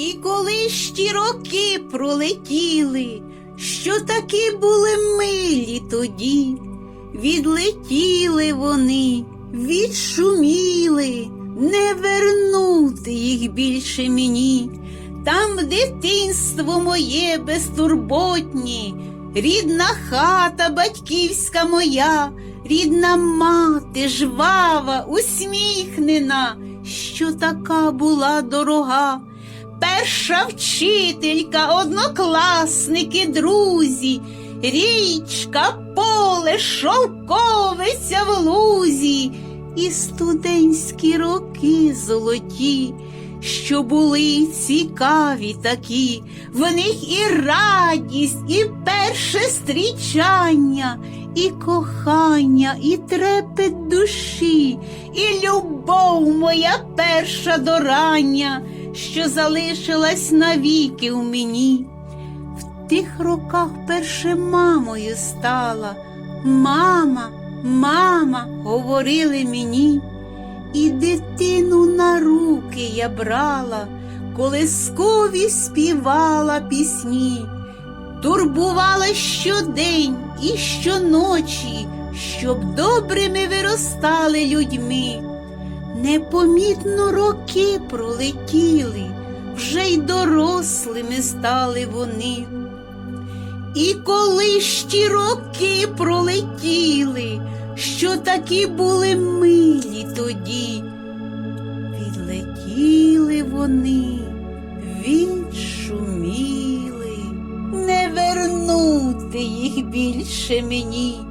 І коли ж ті роки пролетіли, що таки були милі тоді, відлетіли вони, відшуміли, не вернути їх більше мені. Там дитинство моє безтурботні, рідна хата батьківська моя, рідна мати жвава, усміхнена, що така була дорога. Перша вчителька, однокласники, друзі, річка, поле, шовковиця в лузі, і студентські роки золоті, що були цікаві такі, в них і радість, і перше стрічання, і кохання, і трепет душі, і любов моя перша до рання, що залишилась навіки у мені. В тих роках перше мамою стала. Мама, мама, говорили мені, і дитину на руки я брала, колискові співала пісні, турбувала щодень і щоночі, щоб добрими виростали людьми. Непомітно роки пролетіли, вже й дорослими стали вони. І коли ж роки пролетіли, що такі були милі тоді, відлетіли вони, відшуміли, не вернути їх більше мені.